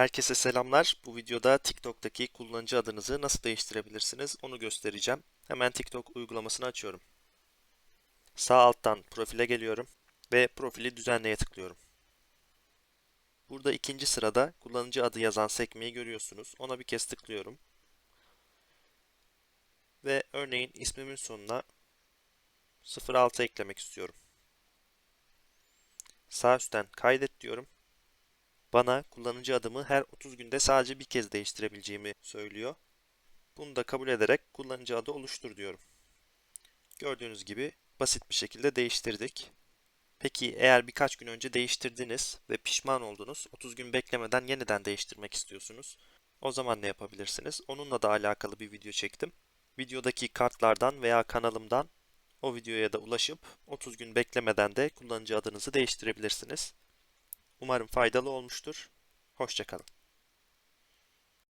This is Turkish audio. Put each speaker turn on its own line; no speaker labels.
Herkese selamlar. Bu videoda TikTok'taki kullanıcı adınızı nasıl değiştirebilirsiniz onu göstereceğim. Hemen TikTok uygulamasını açıyorum. Sağ alttan profile geliyorum ve profili düzenleye tıklıyorum. Burada ikinci sırada kullanıcı adı yazan sekmeyi görüyorsunuz. Ona bir kez tıklıyorum. Ve örneğin ismimin sonuna 06 eklemek istiyorum. Sağ üstten kaydet diyorum bana kullanıcı adımı her 30 günde sadece bir kez değiştirebileceğimi söylüyor. Bunu da kabul ederek kullanıcı adı oluştur diyorum. Gördüğünüz gibi basit bir şekilde değiştirdik. Peki eğer birkaç gün önce değiştirdiniz ve pişman oldunuz, 30 gün beklemeden yeniden değiştirmek istiyorsunuz. O zaman ne yapabilirsiniz? Onunla da alakalı bir video çektim. Videodaki kartlardan veya kanalımdan o videoya da ulaşıp 30 gün beklemeden de kullanıcı adınızı değiştirebilirsiniz. Umarım faydalı olmuştur. Hoşçakalın.